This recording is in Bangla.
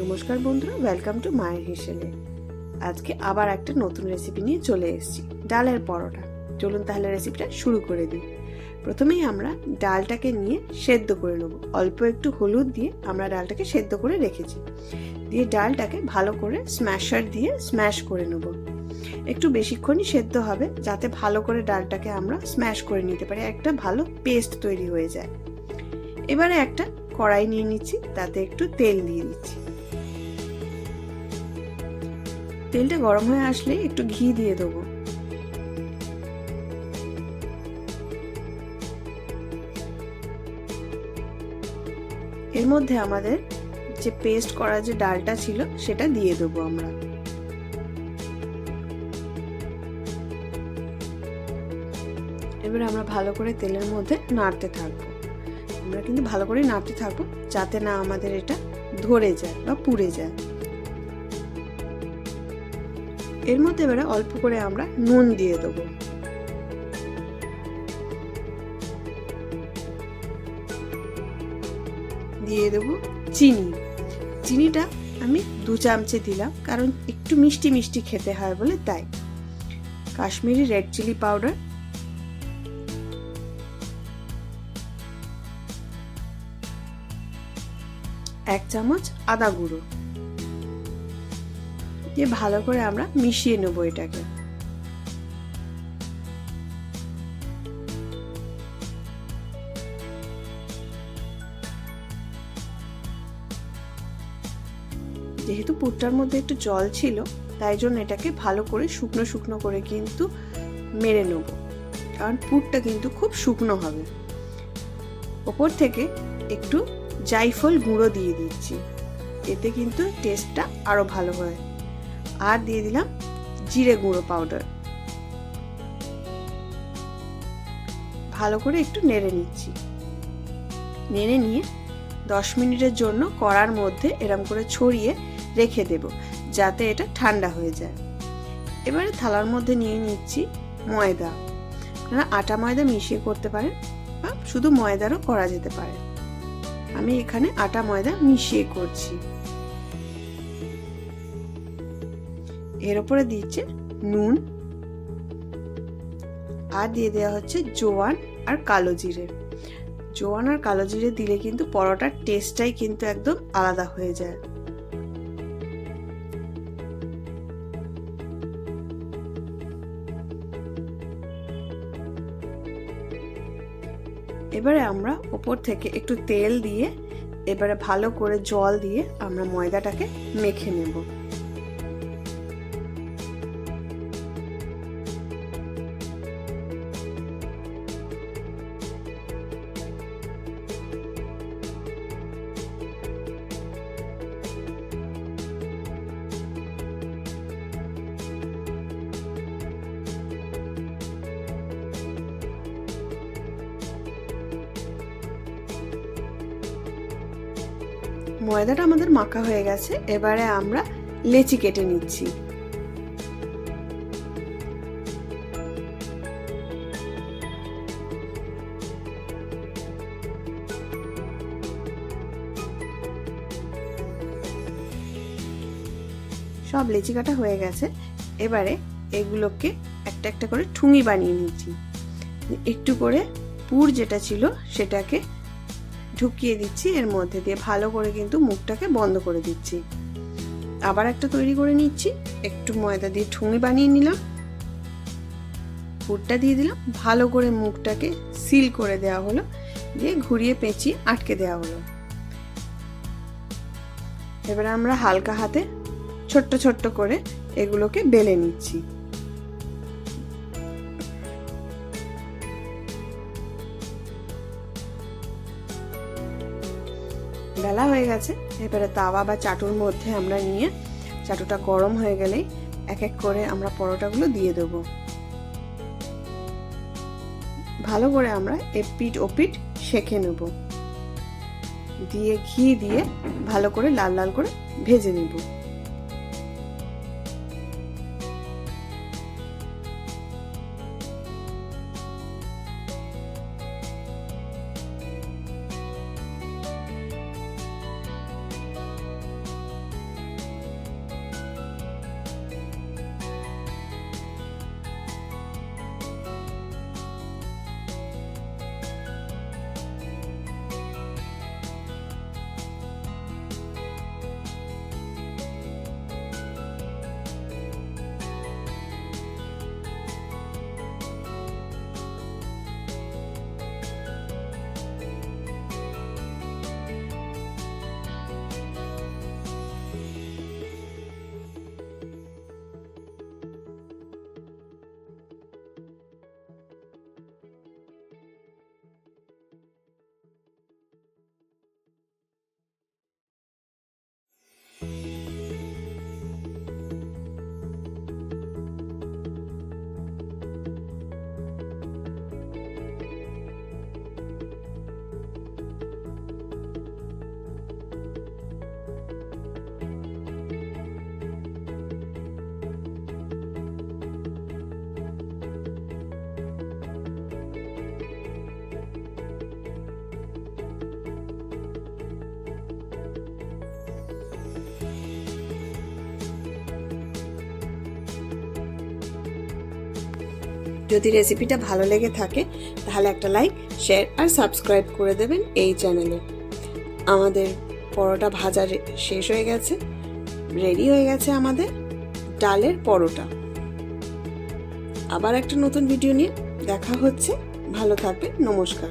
নমস্কার বন্ধুরা ওয়েলকাম টু মায়ের হেসেলে আজকে আবার একটা নতুন রেসিপি নিয়ে চলে এসেছি, ডালের পরোটা। চলুন তাহলে রেসিপিটা শুরু করে দিই। প্রথমেই আমরা ডালটাকে নিয়ে সেদ্ধ করে নেব। অল্প একটু হলুদ দিয়ে আমরা ডালটাকে সেদ্ধ করে রেখেছি। দিয়ে ডালটাকে ভালো করে স্ম্যাশার দিয়ে স্ম্যাশ করে নেব। একটু বেশিক্ষণই সেদ্ধ হবে, যাতে ভালো করে ডালটাকে আমরা স্ম্যাশ করে নিতে পারি। একটা ভালো পেস্ট তৈরি হয়ে যায়। এবারে একটা কড়াই নিয়ে নিচ্ছি, তাতে একটু তেল দিয়ে দিচ্ছি। তেলটা গরম হয়ে আসলে একটু ঘি দিয়ে দেবো। এর মধ্যে আমাদের যে পেস্ট করা যে ডালটা ছিল, সেটা দিয়ে দেবো আমরা। এবার আমরা ভালো করে তেলের মধ্যে নাড়তে থাকব। আমরা কিন্তু ভালো করে নাড়তে থাকব, যাতে না আমাদের এটা ধরে যায় বা পুড়ে যায়। এর মধ্যে এবারে অল্প করে আমরা নুন দিয়ে দেবো। দিয়ে দেবো চিনি। চিনিটা আমি দু চামচে দিলাম, কারণ একটু মিষ্টি মিষ্টি খেতে হয় বলে তাই। Kashmiri red chilli powder. এক চামচ আদা গুঁড়ো। দিয়ে ভালো করে আমরা মিশিয়ে নেব এটাকে। যেহেতু পুরটার মধ্যে একটু জল ছিল, তাই জন্য এটাকে ভালো করে শুকনো শুকনো করে কিন্তু মেরে নেব। কারণ পুরটা কিন্তু খুব শুকনো হবে। ওপর থেকে একটু জাইফল গুঁড়ো দিয়ে দিচ্ছি। এতে কিন্তু টেস্টটা আরও ভালো হয়। আর দিয়ে দিলাম জিরে গুঁড়ো পাউডার ভালো করে একটু নেড়ে নিচ্ছি। নেড়ে নিয়ে দশ মিনিটের জন্য কড়ার মধ্যে এরম করে ছড়িয়ে রেখে দেব, যাতে এটা ঠান্ডা হয়ে যায়। এবারে থালার মধ্যে নিয়ে নিচ্ছি ময়দা। আপনারা আটা ময়দা মিশিয়ে করতে পারেন বা শুধু ময়দারও করা যেতে পারে। আমি এখানে আটা ময়দা মিশিয়ে করছি। এর উপরে দিচ্ছে নুন। আর দিয়ে দেওয়া হচ্ছে জোয়ান আর কালো জিরে। জোয়ান আর কালো জিরে দিলে কিন্তু পরোটার টেস্টটাই কিন্তু একদম আলাদা হয়ে যায়। এবারে আমরা ওপর থেকে একটু তেল দিয়ে, এবারে ভালো করে জল দিয়ে আমরা ময়দাটাকে মেখে নেব। ময়দাটা আমাদের মাখা হয়ে গেছে। এবারে আমরা লেচি কেটে নিচ্ছি। সব লেচি কাটা হয়ে গেছে। এবারে এগুলোকে একটা একটা করে ঠুঙি বানিয়ে নিচ্ছি। একটু করে পুর যেটা ছিল সেটাকে ঢুকিয়ে দিচ্ছি, এর মধ্যে দিয়ে ভালো করে কিন্তু মুখটাকে বন্ধ করে দিচ্ছি। আবার একটা তৈরি করে নিচ্ছি, একটু ময়দা দিয়ে ঠুঙি বানিয়ে নিলাম। পুরটা দিয়ে দিলাম, ভালো করে মুখটাকে সিল করে দেওয়া হলো, দিয়ে ঘুরিয়ে পেঁচিয়ে আটকে দেওয়া হলো। এবারে আমরা হালকা হাতে ছোট্ট ছোট্ট করে এগুলোকে বেলে নিচ্ছি। বেলা হয়ে গেছে, এবারে তাওয়া বা চাটুর মধ্যে আমরা নিয়ে, চাটুটা গরম হয়ে গেলেই এক এক করে আমরা পরোটাগুলো দিয়ে দেবো। ভালো করে আমরা এপিট ওপিট সেঁকে নেব। দিয়ে ঘি দিয়ে ভালো করে লাল লাল করে ভেজে নেব। যদি রেসিপিটা ভালো লেগে থাকে, তাহলে একটা লাইক শেয়ার আর সাবস্ক্রাইব করে দেবেন এই চ্যানেলে আমাদের পরোটা ভাজা শেষ হয়ে গেছে রেডি হয়ে গেছে আমাদের ডালের পরোটা। আবার একটা নতুন ভিডিও নিয়ে দেখা হচ্ছে, ভালো থাকবেন, নমস্কার।